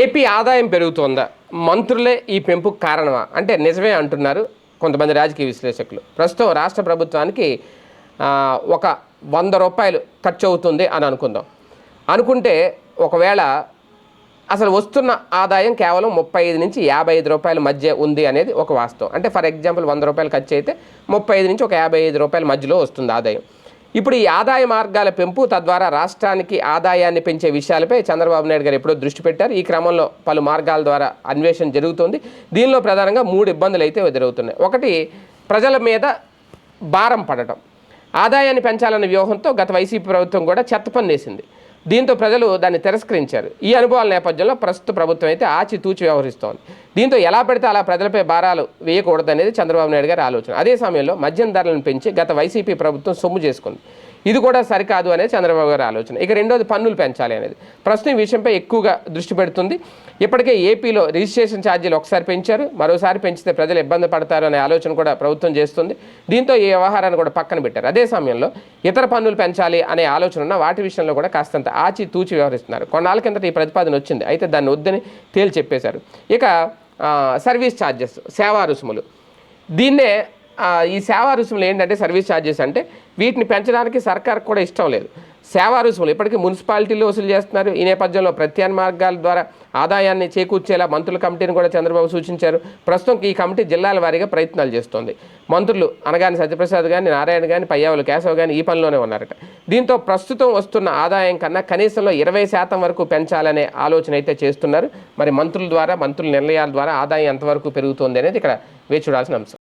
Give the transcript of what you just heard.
AP ఆదాయం పెరుగుతోందా? మంత్రులే ఈ పెంపుకు కారణమా? అంటే నిజమే అంటున్నారు కొంతమంది రాజకీయ విశ్లేషకులు. ప్రస్తుతం రాష్ట్ర ప్రభుత్వానికి ఒక వంద రూపాయలు ఖర్చు అవుతుంది అని అనుకుందాం. అనుకుంటే ఒకవేళ అసలు వస్తున్న ఆదాయం కేవలం ముప్పై ఐదు నుంచి యాభై ఐదు రూపాయల మధ్య ఉంది అనేది ఒక వాస్తవం. అంటే ఫర్ ఎగ్జాంపుల్ వంద రూపాయలు ఖర్చు అయితే ముప్పై ఐదు నుంచి ఒక యాభై ఐదు రూపాయల మధ్యలో వస్తుంది ఆదాయం. ఇప్పుడు ఈ ఆదాయ మార్గాల పెంపు తద్వారా రాష్ట్రానికి ఆదాయాన్ని పెంచే విషయాలపై చంద్రబాబు నాయుడు గారు ఎప్పుడో దృష్టి పెట్టారు. ఈ క్రమంలో పలు మార్గాల ద్వారా అన్వేషణ జరుగుతోంది. దీనిలో ప్రధానంగా మూడు ఇబ్బందులు అయితే ఎదురవుతున్నాయి. ఒకటి ప్రజల మీద భారం పడటం. ఆదాయాన్ని పెంచాలన్న వ్యూహంతో గత వైసీపీ ప్రభుత్వం కూడా చెత్త పన్నేసింది. దీంతో ప్రజలు దాన్ని తిరస్కరించారు. ఈ అనుభవాల నేపథ్యంలో ప్రస్తుత ప్రభుత్వం అయితే ఆచితూచి వ్యవహరిస్తోంది. దీంతో ఎలా పడితే అలా ప్రజలపై భారాలు వేయకూడదనేది చంద్రబాబు నాయుడు గారి ఆలోచన. అదే సమయంలో మద్యం ధరలను పెంచి గత వైసీపీ ప్రభుత్వం సొమ్ము చేసుకుంది. ఇది కూడా సరికాదు అనేది చంద్రబాబు గారి ఆలోచన. ఇక రెండోది పన్నులు పెంచాలి అనేది. ప్రస్తుతం ఈ విషయంపై ఎక్కువగా దృష్టి పెడుతుంది. ఇప్పటికే ఏపీలో రిజిస్ట్రేషన్ ఛార్జీలు ఒకసారి పెంచారు. మరోసారి పెంచితే ప్రజలు ఇబ్బంది పడతారు అనే ఆలోచన కూడా ప్రభుత్వం చేస్తుంది. దీంతో ఈ వ్యవహారాన్ని కూడా పక్కన పెట్టారు. అదే సమయంలో ఇతర పన్నులు పెంచాలి అనే ఆలోచన ఉన్న వాటి విషయంలో కూడా కాస్తంత ఆచి తూచి వ్యవహరిస్తున్నారు. కొన్నాళ్ళ కిందట ఈ ప్రతిపాదన వచ్చింది. అయితే దాన్ని వద్దని తేల్చి చెప్పేశారు. ఇక సర్వీస్ ఛార్జెస్ సేవా రుసుములు. దీన్నే ఈ సేవా రుసుములు ఏంటంటే సర్వీస్ ఛార్జెస్ అంటే వీటిని పెంచడానికి సర్కార్ కూడా ఇష్టం లేదు. సేవా రుసుములు ఇప్పటికీ మున్సిపాలిటీలు వసూలు చేస్తున్నారు. ఈ నేపథ్యంలో ప్రత్యామ్నాయ మార్గాల ద్వారా ఆదాయాన్ని చేకూర్చేలా మంత్రుల కమిటీని కూడా చంద్రబాబు సూచించారు. ప్రస్తుతం ఈ కమిటీ జిల్లాల వారీగా ప్రయత్నాలు చేస్తోంది. మంత్రులు అనగాని సత్యప్రసాద్ కానీ నారాయణ కానీ పయ్యావులు కేశవ్ కానీ ఈ పనిలోనే ఉన్నారట. దీంతో ప్రస్తుతం వస్తున్న ఆదాయం కన్నా కనీసంలో ఇరవై శాతం వరకు పెంచాలనే ఆలోచన అయితే చేస్తున్నారు. మరి మంత్రుల ద్వారా మంత్రుల నిర్ణయాల ద్వారా ఆదాయం ఎంతవరకు పెరుగుతుంది అనేది ఇక్కడ వేచి చూడాల్సిన అంశం.